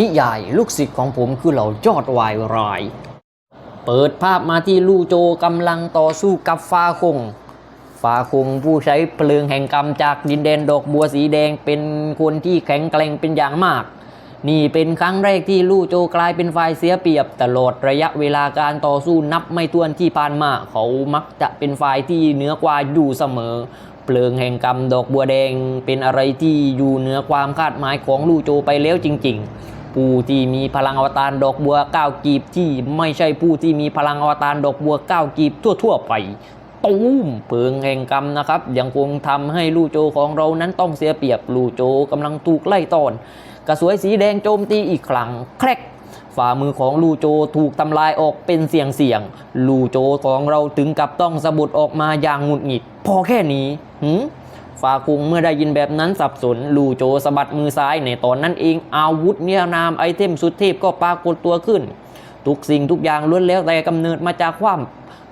นิยายลูกศิษย์ของผมคือเหล่ายอดวายราย เปิดภาพมาที่ลู่โจกำลังต่อสู้กับฟ้าคงฟ้าคงผู้ใช้เพลิงแห่งกรรมจากดินแดนดอกบัวสีแดงเป็นคนที่แข็งแกร่งเป็นอย่างมาก นี่เป็นครั้งแรกที่ลู่โจกลายเป็นฝ่ายเสียเปรียบตลอดระยะเวลาการต่อสู้นับไม่ถ้วนที่ผ่านมา เขามักจะเป็นฝ่ายที่เหนือกว่าอยู่เสมอเพลิงแห่งกรรมดอกบัวแดงเป็นอะไรที่อยู่เหนือความคาดหมายของลู่โจไปแล้วจริง ๆ ผู้ที่มีพลังอวตารดอกบัวเก้ากีบที่ไม่ใช่ผู้ที่มีพลังอวตารดอกบัวเก้ากีบทั่วๆไปตูมเพลิงแห่งกรรมนะครับ ยังคงทำให้ลู่โจของเรานั้นต้องเสียเปรียบลู่โจกำลังถูกไล่ต้อน กระสวยสีแดงโจมตีอีกครั้งแครกฝ่ามือของลูโจถูกทำลายออกเป็นเสียงเสียงๆลูโจของเราถึงกับต้องสะบัดออกมาอย่างหงุดหงิด พอแค่นี้หื ฟาคุงเมื่อได้ยินแบบนั้นสับสน ลูโจสะบัดมือซ้ายในตอนนั้นเองอาวุธเนียนามไอเทมสุดเทพก็ปรากฏตัวขึ้น ทุกสิ่งทุกอย่างล้วนแล้วแต่กำเนิดมาจากความ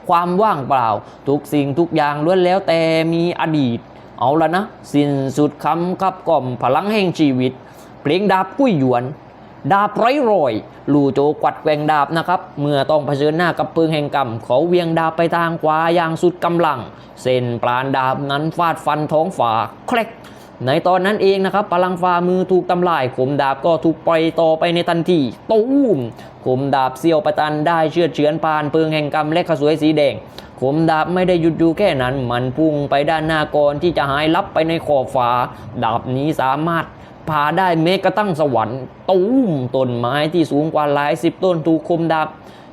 ความว่างเปล่า ทุกสิ่งทุกอย่างล้วนแล้วแต่มีอดีต เอาละนะ สิ้นสุดคำขับกล่อมพลังแห่งชีวิต เพลงดาบกุ้ยหยวน ดาบไร้รอย ลู่โจกวัดแกว่งดาบนะครับ เมื่อต้องเผชิญหน้ากับเพลิงแห่งกรรมเขาเวียงดาบไปทางขวาอย่างสุดกำลัง เส้นปราณดาบนั้นฟาดฟันท้องฝาแคลกในตอนนั้นเองนะครับพลังฝ่ามือถูกทำลายขมดาบก็ถูกปล่อยต่อไปในทันทีตูมขมดาบเสียวประจันได้เชือดเฉือนผ่านเพลิงแห่งกรรมและขสวยสีแดงขมดาบไม่ได้หยุดอยู่แค่นั้น มันพุ่งไปด้านหน้าก่อนที่จะหายลับไปในขอบฟ้าดาบนี้สามารถ พาได้เมกระตั้งสวรรค์ตูมต้นไม้ที่สูงกว่าหลายสิบต้นถูกคมดาบ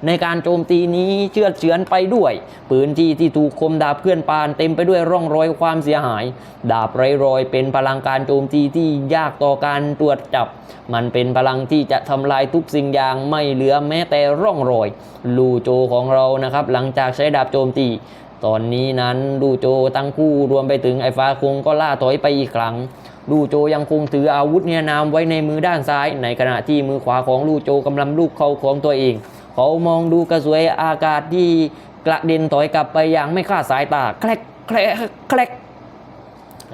ในการโจมตีนี้เชื่อเฉือนไปด้วยปืนที่ที่ถูกคมดาบเคลื่อนปานเต็มไปด้วยร่องรอยความเสียหาย ดาบไร้รอยเป็นพลังการโจมตีที่ยากต่อการตรวจจับ มันเป็นพลังที่จะทำลายทุกสิ่งอย่างไม่เหลือแม้แต่ร่องรอย ลูโจของเรานะครับ หลังจากใช้ดาบโจมตี ตอนนี้นั้นลูโจตั้งคู่รวมไปถึงไอ้ฟ้าคงก็ล่าถอยไปอีกครั้ง ลู่โจยังคงถืออาวุธเนียนามไว้ในมือด้านซ้าย ในขณะที่มือขวาของลู่โจกำลังลูกเขาของตัวเอง เขามองดูกระสวยอากาศที่กระเด็นถอยกลับไปอย่างไม่คาดสายตาแคลกแคลกแคลก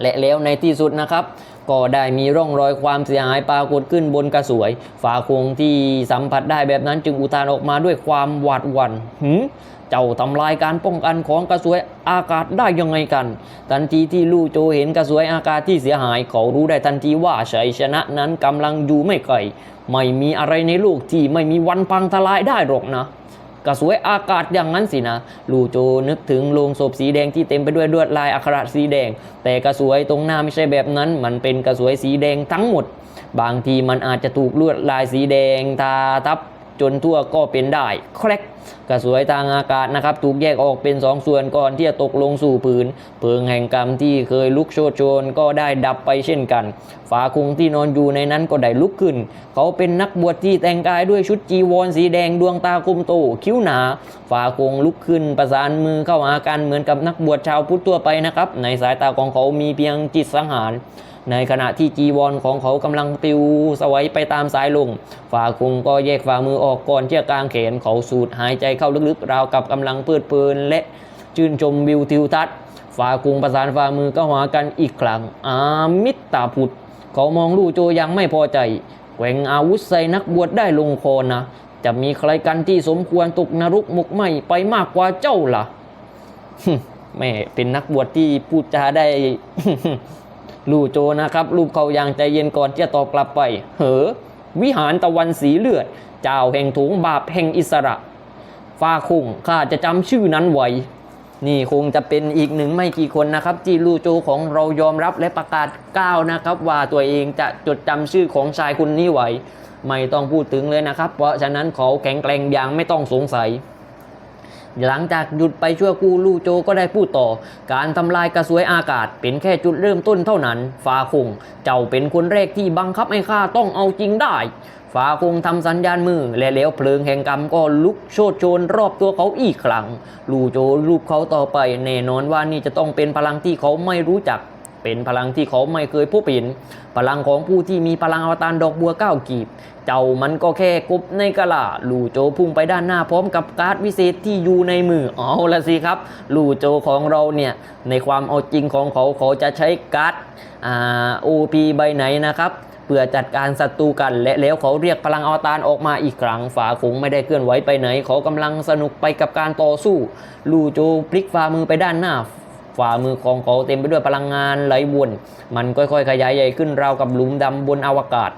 และแล้วในที่สุดนะครับ ก็ได้มีร่องรอยความเสียหายปรากฏขึ้นบนกระสวย ฝาโคงที่สัมผัสได้แบบนั้นจึงอุทานออกมาด้วยความหวาดหวัน่นหืม เจ้าทำลายการป้องกันของกระสวยอากาศได้ยังไงกัน ทันทีที่ลู่โจเห็นกระสวยอากาศที่เสียหาย เขารู้ได้ทันทีว่าชัยชนะนั้นกำลังอยู่ไม่ไกลไม่มีอะไรในโลกที่ไม่มีวันพังทลายได้หรอกนะกระสวยอากาศอย่างนั้นสินะ ลูโจนึกถึงโลงศพสีแดงที่เต็มไปด้วยลวดลายอักขระสีแดง แต่กระสวยตรงหน้าไม่ใช่แบบนั้น มันเป็นกระสวยสีแดงทั้งหมด บางทีมันอาจจะถูกลวดลายสีแดงทาทับ จนทั่วก็เป็นได้แคลกกระสวยทางอากาศนะครับถูกแยกออกเป็นสองส่วนก่อนที่จะตกลงสู่พื้นเพลิงแห่งกรรมที่เคยลุกโชนโชนก็ได้ดับไปเช่นกัน ฝาคุงที่นอนอยู่ในนั้นก็ได้ลุกขึ้น เขาเป็นนักบวชที่แต่งกายด้วยชุดจีวรสีแดงดวงตาคมโตคิ้วหนา ฝาคงลุกขึ้นประสานมือเข้าหากันเหมือนกับนักบวชชาวพุทธทั่วไปนะครับในสายตาของเขามีเพียงจิตสังหาร ในขณะที่จีวรของเขากำลังปิวสวัยไปตามสายลมฝ่าคุงก็แยกฝ่ามือออกก่อนเชือกกลางแขนเขาสูดหายใจเข้าลึกๆ ราวกับกำลังเพลิดเพลินและชื่นชมวิวทิวทัศน์ฝ่าคุงประสานฝ่ามือก็หากันอีกครั้งอามิตตาพุทธเขามองลู่โจยังไม่พอใจแกว่งอาวุธใส่นักบวชได้ลงคอนะ จะมีใครกันที่สมควรตกนรกหมกไหมไปมากกว่าเจ้าล่ะแม่เป็นนักบวชที่พูดจาได้ ลู่โจนะครับรูปเขาอย่างใจเย็นก่อนจะตอบกลับไป เหอ วิหารตะวันสีเลือด เจ้าแห่งถุงบาปแห่งอิสระฟ้าคงข้าจะจำชื่อนั้นไว้นี่คงจะเป็นอีกหนึ่งไม่กี่คนนะครับที่ลู่โจของเรายอมรับและประกาศก้าวนะครับ ว่าตัวเองจะจดจำชื่อของชายคนนี้ไว้ ไม่ต้องพูดถึงเลยนะครับ เพราะฉะนั้นเขาแข็งแกร่งอย่างไม่ต้องสงสัย หลังจากหยุดไปชั่วคู่ลู่โจก็ได้พูดต่อ การทำลายกระสวยอากาศเป็นแค่จุดเริ่มต้นเท่านั้นฟาคง เจ้าเป็นคนแรกที่บังคับให้ข้าต้องเอาจริงได้ฟาคงทำสัญญาณมือและแล้วเพลิงแห่งกรรมก็ลุกโชดโชนรอบตัวเขาอีกครั้ง ลู่โจลูบเขาต่อไปแน่นอนว่านี่จะต้องเป็นพลังที่เขาไม่รู้จัก เป็นพลังที่เขาไม่เคยพบเห็นพลังของผู้ที่มีพลังอวตารดอกบัวเก้ากีบ เจ้ามันก็แค่กบในกะลาลู่โจพุ่งไปด้านหน้าพร้อมกับการ์ดวิเศษที่อยู่ในมือเอาละสิครับ ลู่โจของเราเนี่ย ในความเอาจริงของเขาเขาจะใช้การ์ดอ่า OP ใบไหนนะครับเพื่อจัดการศัตรูกันและแล้วเขาเรียกพลังอวตารออกมาอีกครั้งฝาคงไม่ได้เคลื่อนไหวไปไหน เขากำลังสนุกไปกับการต่อสู้ ลูโจพลิกฝ่ามือไปด้านหน้า ฝ่ามือของเขาเต็มไปด้วยพลังงานไหลวน มันค่อยๆ ขยายใหญ่ขึ้นราวกับหลุมดำบนอวกาศ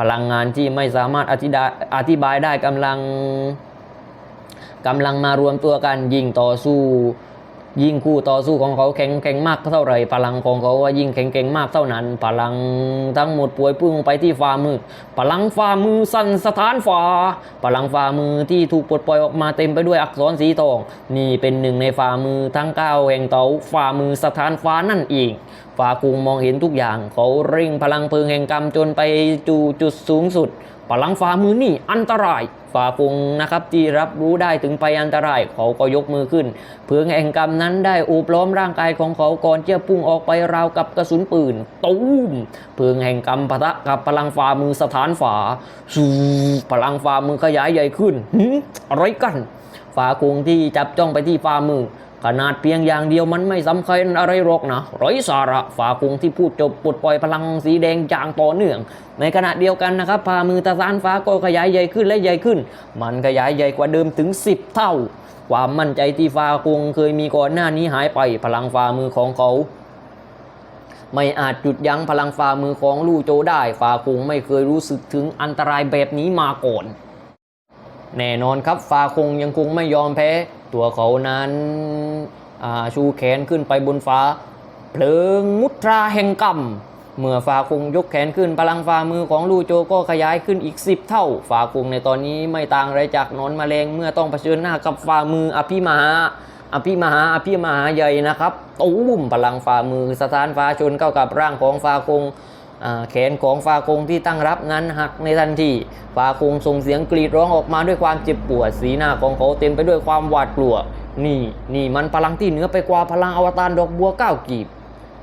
พลังงานที่ไม่สามารถอธิาอธิบายได้กำลังกำลังมารวมตัวกันยิงต่อสู้ ยิ่งคู่ต่อสู้ของเขาแข็งแกร่งมากเท่าไหร่พลังของเขาว่ายิ่งแข็งแกร่งมากเท่านั้นพลังทั้งหมดป่วยพุ่งไปที่ฝ่ามือพลังฝ่ามือสั่นสถานฝ่าพลังฝ่ามือที่ถูกปลดปล่อยออกมาเต็มไปด้วยอักษรสีทอง นี่เป็นหนึ่งในฝ่ามือทั้งเก้าแห่งเตาฝ่ามือสถานฟ้านั่นเองฝ่ากุงมองเห็นทุกอย่างเขาเร่งพลังเพลิงแห่งกรรมจนไปจูจุดสูงสุด พลังฝ่ามือนี่อันตราย ฝ่ากุงนะครับที่รับรู้ได้ถึงไปอันตราย เขาก็ยกมือขึ้นเพลิงแห่งกรรมนั้นได้โอบล้อมร่างกายของเขาก่อนจะพุ่งออกไปราวกับกระสุนปืนตูมเพลิงแห่งกรรมปะทะกับพลังฝ่ามือสถานฝาสูพลังฝ่ามือขยายใหญ่ขึ้นหึอะไรกันฝ่ากุงที่จับจ้องไปที่ฝ่ามือ ขนาดเพียงอย่างเดียวมันไม่สำคัญอะไรหรอกนะไร้สาระฝ่ากุงที่พูดจบปลดปล่อยพลังสีแดงอย่างต่อเนื่อง ในขณะเดียวกันนะครับฝ่ามือตาซานฟ้าก็ขยายใหญ่ขึ้นและใหญ่ขึ้น มันขยายใหญ่กว่าเดิมถึง 10 เท่า ความมั่นใจที่ฟ้ากุงเคยมีก่อนหน้านี้หายไปพลังฝ่ามือของเขาไม่อาจหยุดยั้งพลังฝ่ามือของลู่โจได้ฝ่าคงไม่เคยรู้สึกถึงอันตรายแบบนี้มาก่อน แน่นอนครับฟาคงยังคงไม่ยอมแพ้ ตัวเขานั้น ชูแขนขึ้นไปบนฟ้า เพลิงมุตราแห่งกรรม เมื่อฟาคงยกแขนขึ้นพลังฝ่ามือของลูโจก็ขยายขึ้นอีก 10 เท่าฟาคงในตอนนี้ไม่ต่างอะไรจากนอนแมลงเมื่อต้องเผชิญหน้ากับฝ่ามืออภิมหาอภิมหาอภิมหาใหญ่นะครับตุ้มพลังฝ่ามือสถานฟ้าชนเข้ากับร่างของฟาคงแขนของฟาคงที่ตั้งรับนั้นหักในทันทีฟาคงส่งเสียงกรีดร้องออกมาด้วยความเจ็บปวด สีหน้าของเขาเต็มไปด้วยความหวาดกลัว นี่นี่มันพลังที่เหนือไปกว่าพลังอวตารดอกบัวเก้ากีบ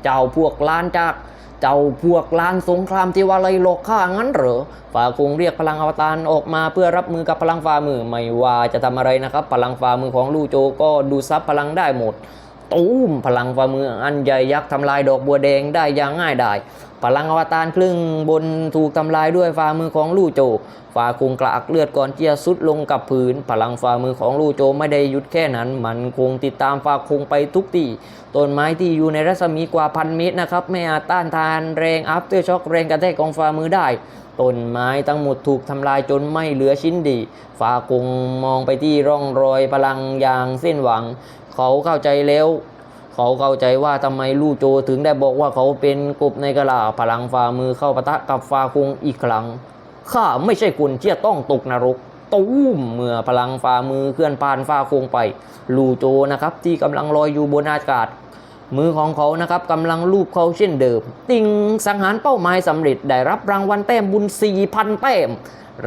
เจ้าพวกล้านจาก เจ้าพวกล้านสงครามที่ว่าไลโลกข้างั้นเหรอฟาคงเรียกพลังอวตารออกมาเพื่อรับมือกับพลังฝ่ามือไม่ว่าจะทำอะไรนะครับ พลังฝ่ามือของลู่โจก็ดูซับพลังได้หมด ตูมพลังฝ่ามืออันใหญ่ยักษ์ทำลายดอกบัวแดงได้อย่างง่ายดายพลังอวตารครึ่งบนถูกทำลายด้วยฝ่ามือของลู่โจฝ่าคงกระอักเลือดก่อนที่จะสุดลงกับพื้น พลังฝ่ามือของลู่โจไม่ได้หยุดแค่นั้น มันคงติดตามฝ่าคงไปทุกที่ต้นไม้ที่อยู่ในรัศมีกว่าพันเมตรนะครับไม่อาจต้านทานแรงอัพเตอร์ช็อคแรงกระแทกของฝ่ามือได้ต้นไม้ทั้งหมดถูกทำลายจนไม่เหลือชิ้นดี ฝ่าคงมองไปที่ร่องรอยพลังอย่างเส้นหวัง เขาเข้าใจแล้ว เขาเข้าใจว่าทำไมลู่โจถึงได้บอกว่าเขาเป็นกบในกะลาพลังฝ่ามือเข้าปะทะกับฝ่าคงอีกครั้งข้าไม่ใช่คนที่จะต้องตกนรกตูมเมื่อพลังฝ่ามือเคลื่อนผ่านฝ่าคงไป ลู่โจนะครับที่กำลังลอยอยู่บนอากาศ มือของเขานะครับกำลังลูบเขาเช่นเดิม ติงสังหารเป้าหมายสำเร็จได้รับรางวัลแต้มบุญ4,000แต้ม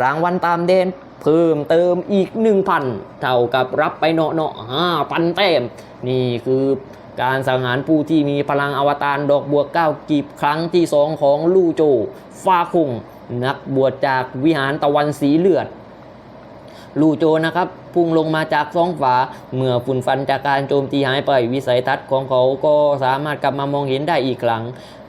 รางวัลตามเดนเพิ่มเติมอีก 1,000 เท่ากับรับไปเนาะเนาะ5,000แต้ม นี่คือการสังหารผู้ที่มีพลังอวตารดอกบัวเก้ากีบครั้งที่สองของลู่โจฟาคุงนักบวชจากวิหารตะวันสีเลือด ลู่โจนะครับพุ่งลงมาจากท้องฟ้าเมื่อฝุ่นฟันจากการโจมตีหายไปวิสัยทัศน์ของเขาก็สามารถกลับมามองเห็นได้อีกครั้ง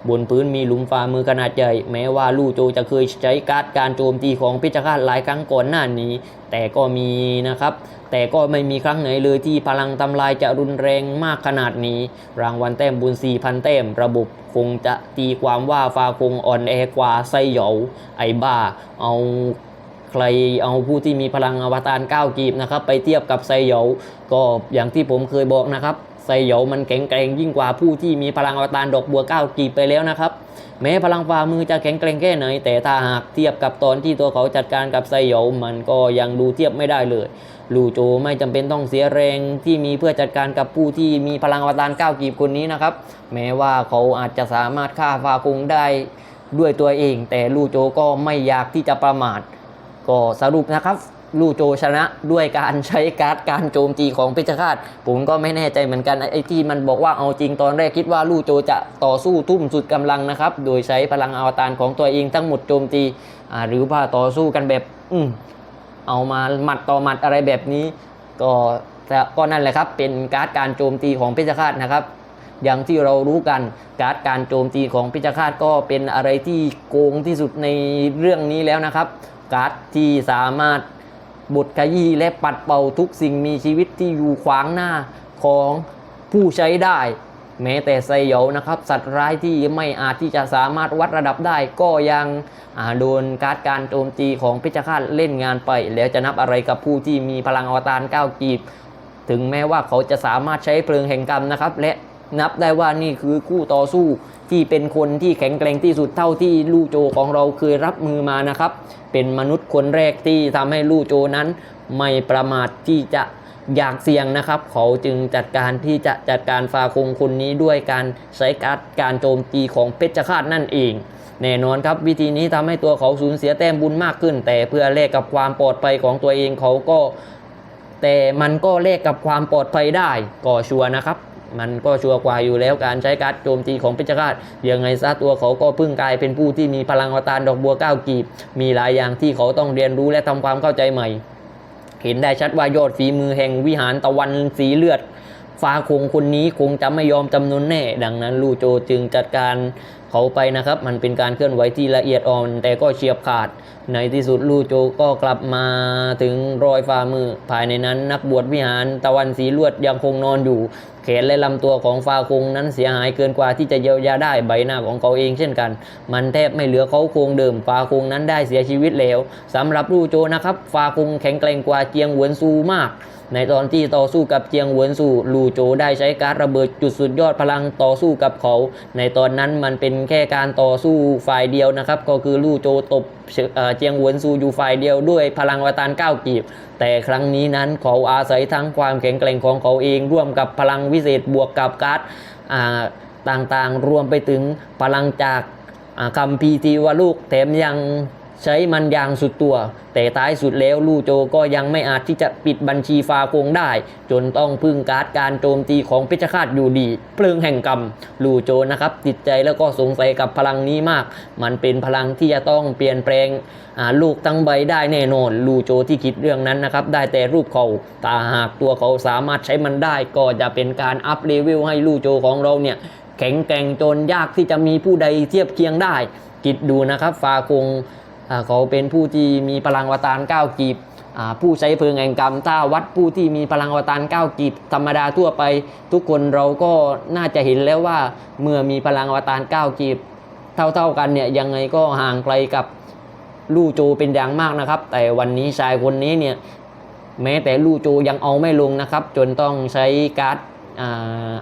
บนพื้นมีหลุมฝ่ามือขนาดใหญ่ แม้ว่าลู่โจจะเคยใช้การ์ดการโจมตีของพิจฆาตหลายครั้งก่อนหน้านี้ แต่ก็มีนะครับ แต่ก็ไม่มีครั้งไหนเลยที่พลังทำลายจะรุนแรงมากขนาดนี้ รางวัลแต้มบุญ 4,000 แต้ม ระบบคงจะตีความว่าฟาคงอ่อนแอกว่าไซเหยาไอบ้า เอาใครเอาผู้ที่มีพลังอวตาร9กีบนะครับ ไปเทียบกับไซเหยาก็อย่างที่ผมเคยบอกนะครับ ไซเหยามันแข็งแกร่งยิ่งกว่าผู้ที่มีพลังอวตารดอกบัว9กีบไปแล้วนะครับ แม้พลังฝ่ามือจะแข็งแกร่งแค่ไหน แต่ถ้าหากเทียบกับตอนที่ตัวเขาจัดการกับไซเหยามันก็ยังดูเทียบไม่ได้เลยลูโจไม่จำเป็นต้องเสียแรงที่มีเพื่อจัดการกับผู้ที่มีพลังอวตาร9กีบคนนี้นะครับ แม้ว่าเขาอาจจะสามารถฆ่าฟาคุงได้ด้วยตัวเอง แต่ลูโจก็ไม่อยากที่จะประมาทก็สรุปนะครับ ลู่โจชนะด้วยการใช้การ์ดการโจมตีของเพชรฆาตผมก็ไม่แน่ใจเหมือนกันไอ้ที่มันบอกว่าเอาจริงตอนแรกคิดว่าลู่โจจะต่อสู้ทุ่มสุดกำลังนะครับ โดยใช้พลังอวตารของตัวเองทั้งหมดโจมตีหรือว่าต่อสู้กันแบบอืเอามาหมัดต่อหมัดอะไรแบบนี้ ก็แต่ก็นั่นแหละครับเป็นการ์ดการโจมตีของเพชรฆาตนะครับอย่างที่เรารู้กันการดการโจมตีของพิจฆาตก็เป็นอะไรที่โกงที่สุดในเรื่องนี้แล้วนะครับ การ์ดที่สามารถ บดขยี้และปัดเป่าทุกสิ่งมีชีวิตที่อยู่ขวางหน้าของผู้ใช้ได้ แม้แต่ไซเหยานะครับ สัตว์ร้ายที่ไม่อาจที่จะสามารถวัดระดับได้ ก็ยังโดนการ์ดการโจมตีของพิจฆาตเล่นงานไป แล้วจะนับอะไรกับผู้ที่มีพลังอวตารก้าวกีบ ถึงแม้ว่าเขาจะสามารถใช้เพลิงแห่งกรรมนะครับ และ นับได้ว่านี่คือคู่ต่อสู้ที่เป็นคนที่แข็งแกร่งที่สุดเท่าที่ลู่โจของเราเคยรับมือมานะครับ เป็นมนุษย์คนแรกที่ทำให้ลู่โจนั้น ไม่ประมาทที่จะอยากเสี่ยงนะครับ เขาจึงจัดการที่จะจัดการฟาคงคนนี้ด้วยการใช้การการโจมตีของเพชฌฆาตนั่นเองแน่นอนครับวิธีนี้ทำให้ตัวเขาสูญเสียแต้มบุญมากขึ้น แต่เพื่อแลกกับความปลอดภัยของตัวเองเขาก็ แต่มันก็แลกกับความปลอดภัยได้ก็ชัวนะครับ มันก็ชัวร์กว่าอยู่แล้วการใช้การดโจมตีของเพชฌฆาตยังไงซะตัวเขาก็เพิ่งกลายเป็นผู้ที่มีพลังอวตารดอกบัวเก้ากีบ มีหลายอย่างที่เขาต้องเรียนรู้และทำความเข้าใจใหม่ เห็นได้ชัดว่ายอดฝีมือแห่งวิหารตะวันสีเลือดฟ้าคงคนนี้คงจะไม่ยอมจำนวนแน่ ดังนั้นลู่โจจึงจัดการ เขาไปนะครับ มันเป็นการเคลื่อนไหวที่ละเอียดอ่อน แต่ก็เฉียบขาด ในที่สุดลู่โจก็กลับมาถึงรอยฝ่ามือ ภายในนั้นนักบวชวิหารตะวันสีลวดยังคงนอนอยู่ แขนและลำตัวของฟาคงนั้นเสียหายเกินกว่าที่จะเยียวยาได้ใบหน้าของเขาเองเช่นกัน มันแทบไม่เหลือเขาโครงเดิมฟาคงนั้นได้เสียชีวิตแล้วสำหรับลู่โจนะครับฟาคงแข็งแกร่งกว่าเจียงหวนซูมาก ในตอนที่ต่อสู้กับเจียงหวนซูลู่โจได้ใช้การระเบิดจุดสุดยอดพลังต่อสู้กับเขา ในตอนนั้นมันเป็นแค่การต่อสู้ฝ่ายเดียวนะครับ ก็คือลู่โจตบเจียงหวนซูอยู่ฝ่ายเดียวด้วยพลังวตารเก้ากีบ แต่ครั้งนี้นั้นเขาอาศัยทั้งความแข็งแกร่งของเขาเองร่วมกับพลังวิเศษบวกกับการ์ดต่างๆ รวมไปถึงพลังจากคำพีทีวลูกแถมยัง ใช้มันอย่างสุดตัว แต่ท้ายสุดแล้วลู่โจก็ยังไม่อาจที่จะปิดบัญชีฟาโกงได้ จนต้องพึ่งการ์ดการโจมตีของเพชฌฆาตอยู่ดี เพลิงแห่งกรรมลู่โจนะครับติดใจแล้วก็สงสัยกับพลังนี้มาก มันเป็นพลังที่จะต้องเปลี่ยนแปลงลูกทั้งใบได้แน่นอนลู่โจที่คิดเรื่องนั้นนะครับได้แต่รูปเขาแต่หากตัวเขาสามารถใช้มันได้ก็จะเป็นการอัพเลเวลให้ลู่โจของเราเนี่ยแข็งแกร่งจนยากที่จะมีผู้ใดเทียบเคียงได้คิดดูนะครับฟาคง เขาเป็นผู้ที่มีพลังวตาร9กีบผู้ใช้เพลิงแห่งกรรมถ้าวัดผู้ที่มีพลังวตาร9กีบธรรมดาทั่วไป ทุกคนเราก็น่าจะเห็นแล้วว่าเมื่อมีพลังวตาร9กีบเท่าๆกันเนี่ยยังไงก็ห่างไกลกับลู่โจเป็นอย่างมากนะครับ แต่วันนี้ชายคนนี้เนี่ยแม้แต่ลู่โจยังเอาไม่ลงนะครับ จนต้องใช้การ์ดอ,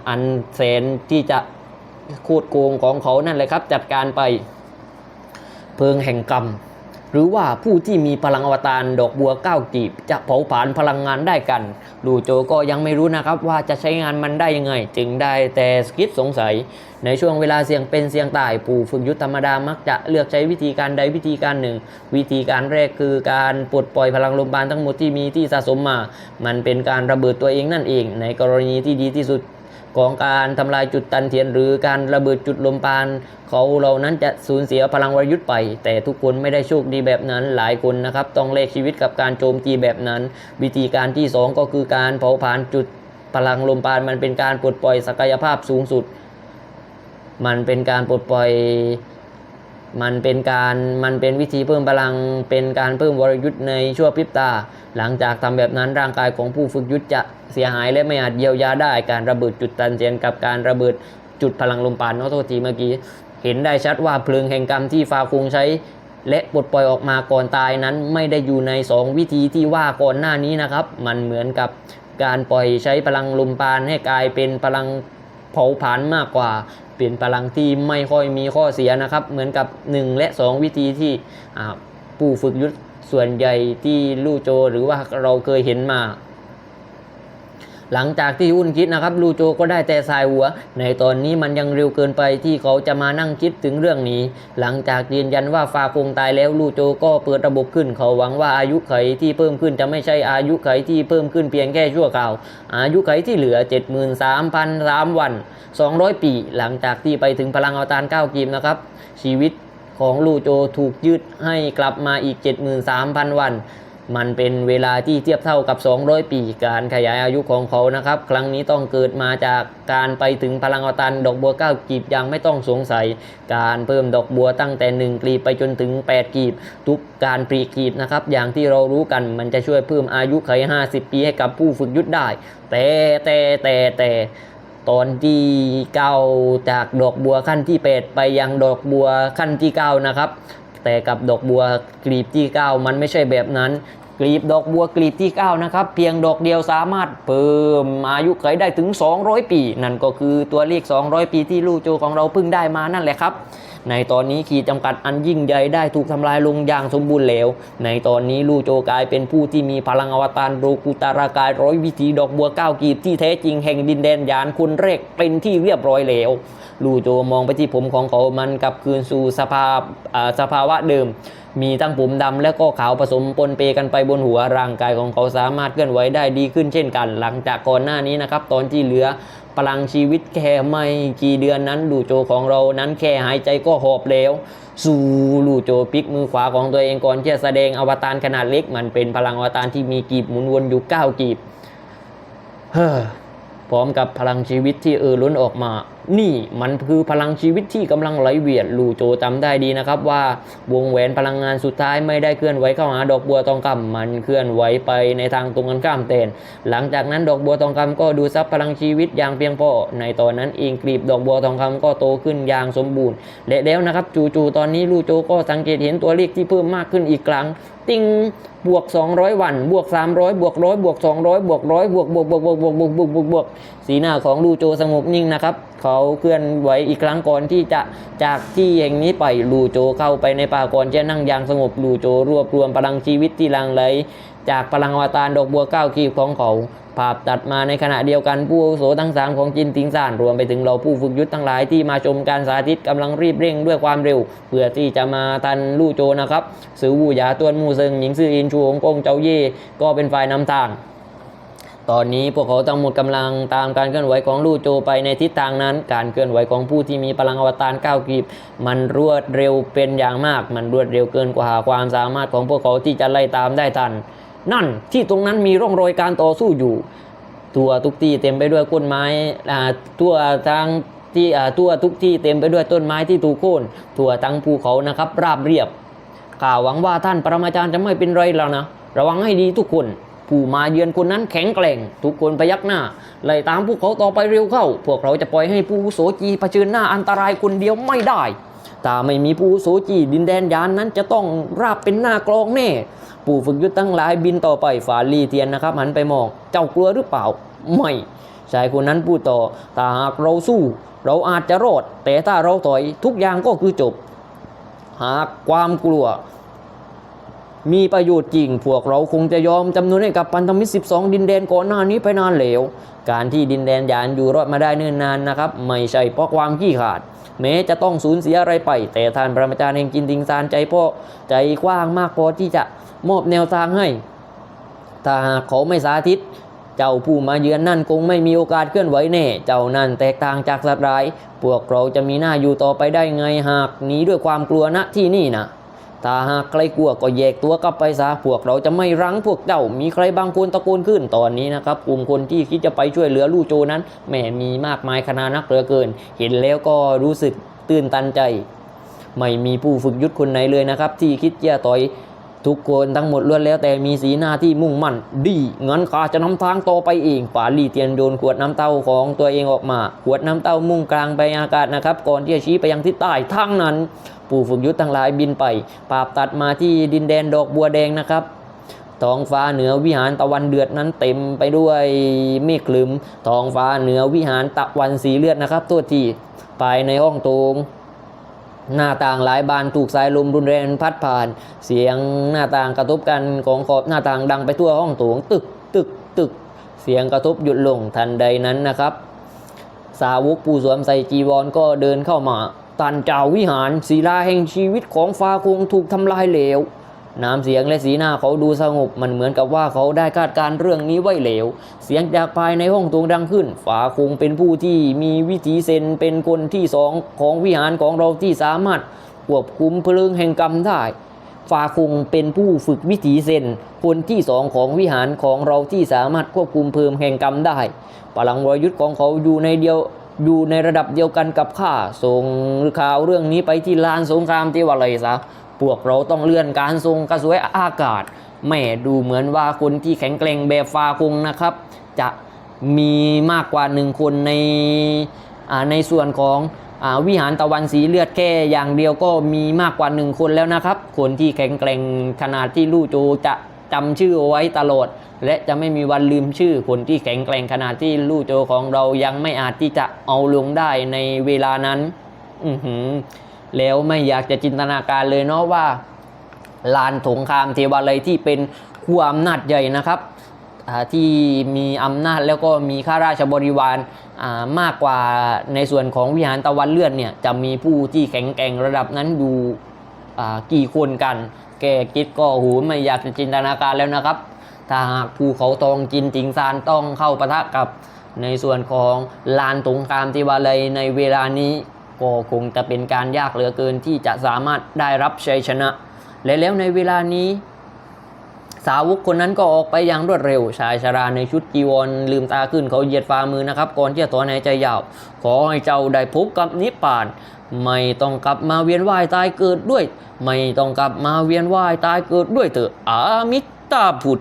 อันแสนที่จะโคตรโกงของเขานั่นเลยครับ จัดการไปเพลิงแห่งกรรม หรือว่าผู้ที่มีพลังอวตารดอกบัวก้ากีบ จะเผาผลาญพลังงานได้กัน ลูโจก็ยังไม่รู้นะครับว่าจะใช้งานมันได้ยังไง จึงได้แต่คิดสงสัย ในช่วงเวลาเสี่ยงเป็นเสี่ยงตาย ผู้ฝึกยุทธธรรมดามักจะเลือกใช้วิธีการใดวิธีการหนึ่ง วิธีการแรกคือการปลดปล่อยพลังลมปราณทั้งหมดที่มีที่สะสมมา มันเป็นการระเบิดตัวเองนั่นเอง ในกรณีที่ดีที่สุด ของการทำลายจุดตันเทียน หรือการระเบิดจุดลมปาน เขาเรานั้นจะสูญเสียพลังวรยุทธ์ไป แต่ทุกคนไม่ได้โชคดีแบบนั้นหลายคนนะครับต้องเลกชีวิตกับการโจมตีแบบนั้น วิธีการที่สองก็คือการเผาผลาญจุดพลังลมปานมันเป็นการปลดปล่อยศักยภาพสูงสุด มันเป็นการปลดปล่อย มันเป็นการมันเป็นวิธีเพิ่มพลัง เป็นการเพิ่มวรยุทธ์ในชั่วพริบตา หลังจากทำแบบนั้นร่างกายของผู้ฝึกยุทธจะเสียหายและไม่อาจเยียวยาได้การระเบิดจุดตันเจียนกับการระเบิดจุดพลังลมปราณเนอะโทษทีเมื่อกี้ เห็นได้ชัดว่าเพลิงแห่งกรรมที่ฟาคุงใช้ และปลดปล่อยออกมาก่อนตายนั้น ไม่ได้อยู่ใน 2 วิธีที่ว่าก่อนหน้านี้นะครับ มันเหมือนกับการปล่อยใช้พลังลมปราณให้กลายเป็นพลังเผาผลาญมากกว่า เป็นพลังที่ไม่ค่อยมีข้อเสียนะครับ เหมือนกับ 1 และ 2 วิธีที่ผู้ฝึกยุทธส่วนใหญ่ที่ลู่โจหรือว่าเราเคยเห็นมา หลังจากที่หุ้นคิดนะครับลูโจก็ได้แต่สายหัว ในตอนนี้มันยังเร็วเกินไปที่เขาจะมานั่งคิดถึงเรื่องนี้ หลังจากยืนยันว่าฟาคงตายแล้วลูโจก็เปิดระบบขึ้น เขาหวังว่าอายุไขที่เพิ่มขึ้นจะไม่ใช่อายุไขที่เพิ่มขึ้นเพียงแค่ชั่วคราว อายุไขที่เหลือ 73,003วัน 200 ปี หลังจากที่ไปถึงพลังอวตาร9กีมนะครับ ชีวิตของลูโจถูกยืดให้กลับมาอีก 73,000 วัน มันเป็นเวลาที่เทียบเท่ากับ 200 ปีการขยายอายุของเขานะครับ ครั้งนี้ต้องเกิดมาจากการไปถึงพลังอวตารดอกบัวเก้ากีบยังไม่ต้องสงสัย การเพิ่มดอกบัวตั้งแต่ 1 กลีบไปจนถึง 8 กีบ ทุกการปลีกกีบนะครับ อย่างที่เรารู้กันมันจะช่วยเพิ่มอายุไข 50 ปีให้กับผู้ฝึกยุทธได้ แต่แต่แต่แต่ตอนที่เก้าจากดอกบัวขั้นที่ 8 ไปยังดอกบัวขั้นที่ 9 นะครับ แต่กับดอกบัวกลีบที่ 9 มันไม่ใช่แบบนั้น กลีบดอกบัวกลีบที่ 9 นะครับ เพียงดอกเดียวสามารถเพิ่มอายุไขได้ถึง 200 ปี นั่นก็คือตัวเลข 200 ปีที่ลู่โจของเราเพิ่งได้มานั่นแหละครับในตอนนี้ขีดจำกัดอันยิ่งใหญ่ได้ถูกทำลายลงอย่างสมบูรณ์แล้ว ในตอนนี้ลู่โจกลายเป็นผู้ที่มีพลังอวตารโรกุตารากายร้อยวิถีดอกบัวเก้ากีบที่แท้จริงแห่งดินแดนยานคุณเรกเป็นที่เรียบร้อยแล้วลู่โจมองไปที่ผมของเขามันกลับคืนสู่สภาพอ่าสภาวะเดิม มีทั้งผมดำและก็ขาวผสมปนเปกันไปบนหัวร่างกายของเขาสามารถเคลื่อนไหวได้ดีขึ้นเช่นกัน หลังจากก่อนหน้านี้นะครับตอนที่เหลือพลังชีวิตแค่ไม่กี่เดือนนั้นลู่โจของเรานั้นแค่หายใจก็หอบแล้วสู่ลู่โจพลิกมือขวาของตัวเองก่อนที่จะแสดงอวตารขนาดเล็ก มันเป็นพลังอวตารที่มีกีบหมุนวนอยู่9กีบเฮ้อพร้อมกับพลังชีวิตที่เออล้นออกมา นี่มันคือพลังชีวิตที่กำลังไหลเวียนลูโจจำได้ดีนะครับว่าวงแหวนพลังงานสุดท้ายไม่ได้เคลื่อนไหวเข้าหาดอกบัวทองคำมันเคลื่อนไหวไปในทางตรงกันข้ามแทนหลังจากนั้นดอกบัวทองคำก็ดูซับพลังชีวิตอย่างเพียงพอในตอนนั้นเองกลีบดอกบัวทองคำก็โตขึ้นอย่างสมบูรณ์และแล้วนะครับจู่ๆตอนนี้ลูโจก็สังเกตเห็นตัวเลขที่เพิ่มมากขึ้นอีกครั้งติงบวก 200 วัน บวก 300 บวกร้อยบวก 200 บวกร้อยบวกบวกบวกบวกบวกบวกบวกบวกบวกสีหน้าของลูโจสงบนิ่งนะครับ เขาเคลื่อนไหวอีกครั้งก่อนที่จะจากที่แห่งนี้ไปลูโจเข้าไปในป่าก่อนจะนั่งอย่างสงบลูโจรวบรวมพลังชีวิตที่ลังไหลจากพลังอวตารดอกบัวเก้ากีบของเขาภาพตัดมาในขณะเดียวกันผู้โสทั้งสามของจินติงซานรวมไปถึงเราผู้ฝึกยุทธ์ทั้งหลายที่มาชมการสาธิตกำลังรีบเร่งด้วยความเร็ว เพื่อที่จะมาทันลู่โจนะครับสือวูหยาตวนมูเซิงหญิงซื่ออินชูองกงเจ้าเย่ก็เป็นฝ่ายนำทาง ตอนนี้พวกเขาทั้งหมดกำลังตามการเคลื่อนไหวของลู่โจไปในทิศทางนั้น การเคลื่อนไหวของผู้ที่มีพลังอวตารก้าวกีบมันรวดเร็วเป็นอย่างมาก มันรวดเร็วเกินกว่าความสามารถของพวกเขาที่จะไล่ตามได้ทัน นั่นที่ตรงนั้นมีร่องรอยการต่อสู้อยู่ทั่วทุกที่เต็มไปด้วยต้นไม้อ่าทั่วทางที่อ่าทั่วทุกที่เต็มไปด้วยต้นไม้ที่ถูกโค่นทั่วทั้งภูเขานะครับ ราบเรียบข้าวหวังว่าท่านปรมาจารย์จะไม่เป็นไรแล้วนะ ระวังให้ดีทุกคน ผู้มาเยือนคนนั้นแข็งแกร่ง ทุกคนพยักหน้าไล่ตามพวกเขาต่อไปเร็วเข้า พวกเราจะปล่อยให้ผู้อุโสจีเผชิญหน้าอันตรายคนเดียวไม่ได้ถ้าไม่มีผู้อุโสจีดินแดนยานนั้นจะต้องราบเป็นหน้ากลองแน่ ผู้ฝึกยุทธตั้งหลายบินต่อไปฝาลีเทียนนะครับหันไปมองเจ้ากลัวหรือเปล่าไม่ชายคนนั้นพูดต่อถ้าหากเราสู้ เราอาจจะรอด แต่ถ้าเราถอยทุกอย่างก็คือจบ หากความกลัว มีประโยชน์จริง พวกเราคงจะยอมจำนวนให้กับพันธมิตร 12 ดินแดนก่อนหน้านี้ไปนานแล้วการที่ดินแดนยานอยู่รอดมาได้เนิ่นนานนะครับ ไม่ใช่เพราะความขี้ขาด แม้จะต้องสูญเสียอะไรไป แต่ท่านพระอาจารย์แห่งจินติงซานใจพ่อใจกว้างมากพอที่จะมอบแนวทางให้ ถ้าหากเขาไม่สาธิตเจ้าผู้มาเยือนนั่นคงไม่มีโอกาสเคลื่อนไหวแน่ เจ้านั่นแตกต่างจากสัตว์ร้าย พวกเราจะมีหน้าอยู่ต่อไปได้ไงหากหนีด้วยความกลัวณที่นี่นะ ถ้าหากใครกลัวก็แยกตัวกลับไปซะพวกเราจะไม่รั้งพวกเจ้า มีใครบางคนตะโกนขึ้นตอนนี้นะครับกลุ่มคนที่คิดจะไปช่วยเหลือลู่โจนั้นแหมมีมากมายขนาดนักเหลือเกิน เห็นแล้วก็รู้สึกตื่นตันใจ ไม่มีผู้ฝึกยุทธคนไหนเลยนะครับ ที่คิดจะต่อย ทุกคนทั้งหมดล้วนแล้วแต่มีสีหน้าที่มุ่งมั่น ดีงั้นข้าจะนำทางต่อไปเองป่าลีเตียนโยนขวดน้ำเต้าของตัวเองออกมา ขวดน้ำเต้ามุ่งกลางไปอากาศนะครับ ก่อนที่จะชี้ไปยังทิศใต้ทางนั้นผู้ฝึกยุทธทั้งหลายบินไปปราบตัดมาที่ดินแดนดอกบัวแดงนะครับท้องฟ้าเหนือวิหารตะวันเดือดนั้นเต็มไปด้วยเมฆคลึมท้องฟ้าเหนือวิหารตะวันสีเลือดนะครับตัวที่ภายในห้องโถง หน้าต่างหลายบานถูกสายลมรุนแรงพัดผ่าน เสียงหน้าต่างกระทบกันของขอบหน้าต่างดังไปทั่วห้องโถงตึกตึกตึก เสียงกระทบหยุดลงทันใดนั้นนะครับ สาวกผู้สวมใส่จีวรก็เดินเข้ามาตันเจ้าวิหารศิลาแห่งชีวิตของฟาคงถูกทำลายเหลว น้ำเสียงและสีหน้าเขาดูสงบมันเหมือนกับว่าเขาได้คาดการเรื่องนี้ไว้เหลวเสียงจากภายในห้องตรงดังขึ้น ฝาคงเป็นผู้ที่มีวิถีเซนเป็นคนที่สองของวิหารของเราที่สามารถควบคุมเพลิงแห่งกรรมได้ฟาคงเป็นผู้ฝึกวิถีเซนคนที่สองของวิหารของเราที่สามารถควบคุมเพลิมแห่งกรรมได้พลังวรยุทธ์ของเขาอยู่ในเดียวอยู่ในระดับเดียวกันกับข้าส่งข่าวเรื่องนี้ไปที่ลานสงครามที่วาเลยซะ พวกเราต้องเลื่อนการทรงกระสวยอากาศแม่ดูเหมือนว่าคนที่แข็งแกร่งแบบฟาคงนะครับ จะมีมากกว่าหนึ่งคนในในส่วนของอวิหารตะวันสีเลือดแค่อย่างเดียวก็มีมากกว่าหนึ่งคนแล้วนะครับ คนที่แข็งแกร่งขนาดที่ลู่โจจะจำชื่อเอาไว้ตลอด และจะไม่มีวันลืมชื่อ คนที่แข็งแกร่งขนาดที่ลู่โจของเรายังไม่อาจที่จะเอาลงได้ในเวลานั้น อือหือ แล้วไม่อยากจะจินตนาการเลยเนาะว่าลานสงครามเทวาลัยที่เป็นขั้วอำนาจใหญ่นะครับที่มีอำนาจแล้วก็มีข้าราชบริวารมากกว่าในส่วนของวิหารตะวันเลื่อนเนี่ยจะมีผู้ที่แข็งแกร่งระดับนั้นอยู่กี่คนกัน แกคิดก็หูไม่อยากจะจินตนาการแล้วนะครับ ถ้าหากภูเขาทองจินติงซานต้องเข้าปะทะกับในส่วนของลานสงครามเทวาลัยในเวลานี้ ก็คงจะเป็นการยากเหลือเกินที่จะสามารถได้รับชัยชนะ และแล้วในเวลานี้ สาวกคนนั้นก็ออกไปอย่างรวดเร็ว ชายชราในชุดจีวรลืมตาขึ้นเขาเหยียดฝ่ามือนะครับ ก่อนที่จะถอนหายใจยาว ขอให้เจ้าได้พบกับนิพพาน ไม่ต้องกลับมาเวียนว่ายตายเกิดด้วย ไม่ต้องกลับมาเวียนว่ายตายเกิดด้วยเถอะอามิตาพุทธ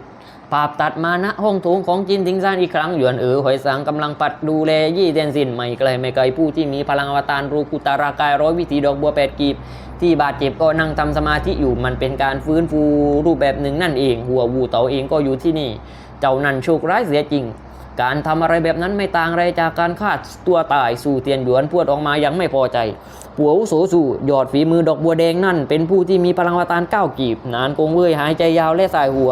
ภาพตัดมาณห้องโถงของจินทิงซานอีกครั้งหยวนเอ๋อหอยสังกำลังปัดดูแลยี่เตียนสินไม่ไกลไม่ไกลผู้ที่มีพลังอวตารรูกุตารากายร้อยวิธีดอกบัวแปดกีบที่บาดเจ็บก็นั่งทำสมาธิอยู่มันเป็นการฟื้นฟูรูปแบบหนึ่งนั่นเอง หัววูเต๋าเองก็อยู่ที่นี่ เจ้านั่นโชคร้ายเสียจริง การทำอะไรแบบนั้นไม่ต่างอะไรจากการฆ่าตัวตายสู่เตียนหยวนพวดออกมายังไม่พอใจปัวอุโสสู่ยอดฝีมือดอกบัวแดงนั่น เป็นผู้ที่มีพลังอวตารเก้ากีบ นานคงเว้ยหายใจยาวและสายหัว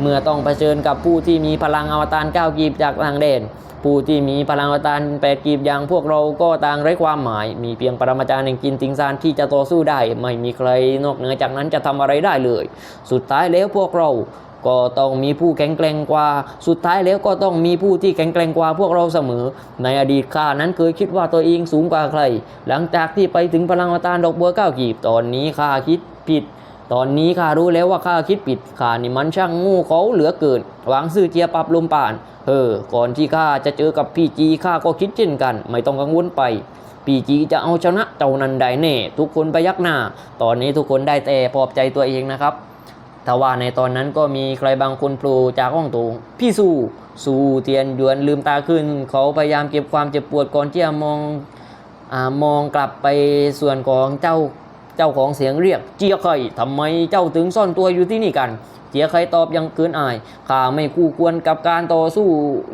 เมื่อต้องเผชิญกับผู้ที่มีพลังอวตารเก้ากีบจากต่างแดนผู้ที่มีพลังอวตารแปดกีบอย่างพวกเราก็ต่างไร้ความหมาย มีเพียงปรมาจารย์แห่งกินติงซานที่จะต่อสู้ได้ ไม่มีใครนอกเหนือจากนั้นจะทำอะไรได้เลย สุดท้ายแล้วพวกเราก็ต้องมีผู้แข็งแกร่งกว่า สุดท้ายแล้วก็ต้องมีผู้ที่แข็งแกร่งกว่าพวกเราเสมอ ในอดีตข้านั้นเคยคิดว่าตัวเองสูงกว่าใคร หลังจากที่ไปถึงพลังอวตารดอกบัวเก้ากีบตอนนี้ข้าคิดผิด ตอนนี้ข้ารู้แล้วว่าข้าคิดผิดข้านี่มันช่างงูเขาเหลือเกิน หวังซื่อเจียปรับลมป่าน เออ ก่อนที่ข้าจะเจอกับพี่จีข้าก็คิดเช่นกัน ไม่ต้องกังวลไป พี่จีจะเอาชนะเจ้านันได้แน่ ทุกคนไปยักหน้า ตอนนี้ทุกคนได้แต่ปลอบใจตัวเองนะครับแต่ว่าในตอนนั้นก็มีใครบางคนโผล่จากห้องโถงพี่สู้สู้เทียนยวนลืมตาขึ้น เขาพยายามเก็บความเจ็บปวดก่อนที่จะมองอมองกลับไปส่วนของเจ้า เจ้าของเสียงเรียกเจียไข่ทำไมเจ้าถึงซ่อนตัวอยู่ที่นี่กัน เจียไข่ตอบอยังเกินอายข้าไม่คู่ควรกับการต่อสู้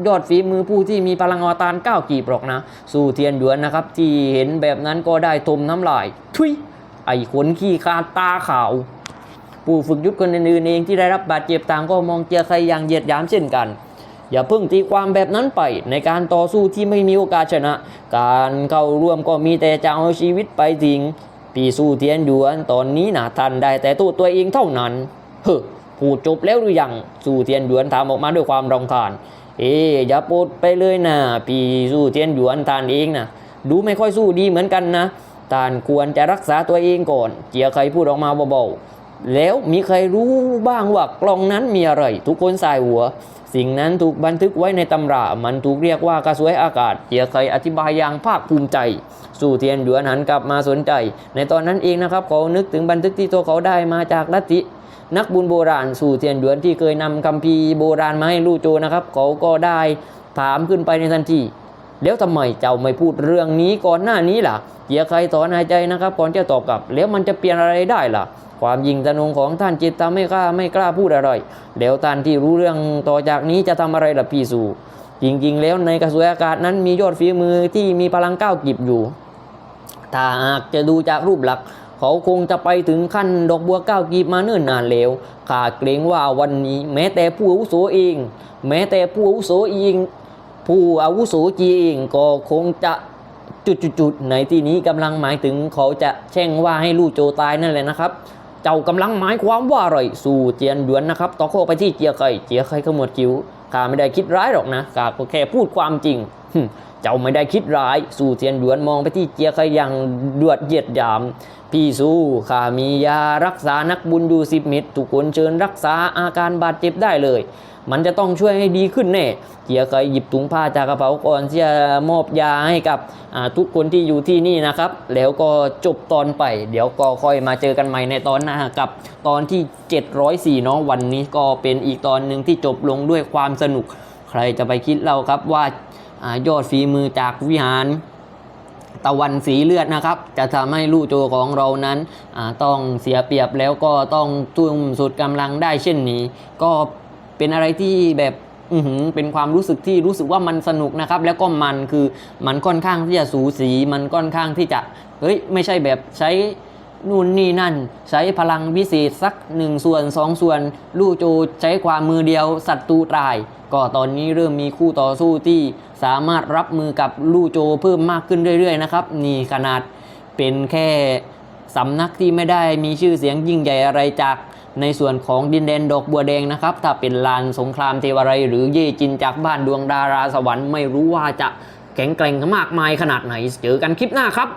ยอดฝีมือผู้ที่มีพลังอวตารก้าวกีบหรอกนะ สู้เทียนหยวนนะครับ ที่เห็นแบบนั้นก็ได้ทมน้ำลายทุยไอ้ขนขี้คาตาขาวผู้ฝึกยุทธคนอื่นๆเองที่ได้รับบาดเจ็บต่างก็มองเจียใครอย่างเหยียดหยามเช่นกัน อย่าเพิ่งตีความแบบนั้นไปในการต่อสู้ที่ไม่มีโอกาสชนะ การเข้าร่วมก็มีแต่จะเอาชีวิตไปทิ้ง ปีสู้เทียนหยวนตอนนี้นะท่านได้แต่ตัวตัวเองเท่านั้นเฮ้อพูดจบแล้วหรือยังสู้เทียนหยวนถามออกมาด้วยความรำคาญ เอ๊อย่าปดไปเลยนะปีสู้เทียนหยวนท่านเองนะดูไม่ค่อยสู้ดีเหมือนกันนะท่านควรจะรักษาตัวเองก่อน เจียใครพูดออกมาเบาๆ แล้วมีใครรู้บ้างว่ากล่องนั้นมีอะไร ทุกคนสายหัว สิ่งนั้นถูกบันทึกไว้ในตำรา มันถูกเรียกว่ากระสวยอากาศเจียเคยอธิบายอย่างภาคภูมิใจ สู่เทียนหยวนหันกลับมาสนใจ ในตอนนั้นเองนะครับเขานึกถึงบันทึกที่ตัวเขาได้มาจากลัทธินักบุญโบราณสู่เทียนหยวนที่เคยนำคัมภีร์โบราณมาให้ลู่โจนะครับเขาก็ได้ถามขึ้นไปในทันทีแล้วทำไมเจ้าไม่พูดเรื่องนี้ก่อนหน้านี้ล่ะเจียใครถอนหายใจนะครับก่อนจะตอบกลับ แล้วมันจะเปลี่ยนอะไรได้ล่ะ ความยิงตะนงของท่านจิตทำให้ข้าไม่กล้าพูดอะไรแล้วท่านที่รู้เรื่องต่อจากนี้จะทำอะไรล่ะพี่สูจริงๆ แล้วในกระสวยอากาศนั้นมียอดฝีมือที่มีพลังก้าวกิบอยู่ ถ้าหากจะดูจากรูปหลักเขาคงจะไปถึงขั้นดอกบัวก้าวกีบมาเนิ่นนานแล้วข้าเกรงว่าวันนี้แม้แต่ผู้อาวุโสเอง แม้แต่ผู้อาวุโสเอง ผู้อาวุโสจีเองก็คงจะจุดๆๆในที่นี้กำลังหมายถึงเขาจะแช่งว่าให้ลู่โจตายนั่นแหละนะครับ เจ้ากำลังหมายความว่าอะไรสู่เจียนหยวนนะครับต่อโคไปที่เจียไข่เจียไข่ขมวดคิ้วข้าไม่ได้คิดร้ายหรอกนะข้าก็แค่พูดความจริงเจ้าไม่ได้คิดร้าย สู่เจียนหยวนมองไปที่เจียขยังดวดเหยียดหยาม พี่สู้ข้ามียารักษานักบุญอยู่สิบเม็ดทุกคนเชิญรักษาอาการบาดเจ็บได้เลย มันจะต้องช่วยให้ดีขึ้นแน่เจียเคยหยิบถุงผ้าจากกระเป๋าก่อนที่จะมอบยาให้กับทุกคนที่อยู่ที่นี่นะครับ แล้วก็จบตอนไป เดี๋ยวก็ค่อยมาเจอกันใหม่ในตอนหน้ากับ ตอนที่ 704เนาะวันนี้ก็เป็นอีกตอนหนึ่งที่จบลงด้วยความสนุก ใครจะไปคิดเราครับว่าอายอดฝีมือจากวิหารตะวันสีเลือดนะครับ จะทำให้ลู่โจของเรานั้นต้องเสียเปรียบแล้วก็ต้องทุ่มสุดกำลังได้เช่นนี้ ก็ เป็นอะไรที่แบบเป็นความรู้สึกที่รู้สึกว่ามันสนุกนะครับ แล้วก็มันคือมันค่อนข้างที่จะสูสี มันค่อนข้างที่จะเฮ้ยไม่ใช่แบบใช้นู่นนี่นั่น ใช้พลังวิเศษสักหนึ่งส่วนสองส่วน ลู่โจใช้ความมือเดียวศัตรูตาย ก็ตอนนี้เริ่มมีคู่ต่อสู้ที่สามารถรับมือกับลู่โจเพิ่มมากขึ้นเรื่อย ๆ นะครับ นี่ขนาดเป็นแค่สำนักที่ไม่ได้มีชื่อเสียงยิ่งใหญ่อะไรจาก ในส่วนของดินแดนดอกบัวแดงนะครับ ถ้าเป็นลานสงครามเทวไรหรือเยจินจากบ้านดวงดาราสวรรค์ไม่รู้ว่าจะแข็งแกร่งมากมายขนาดไหน เจอกันคลิปหน้าครับ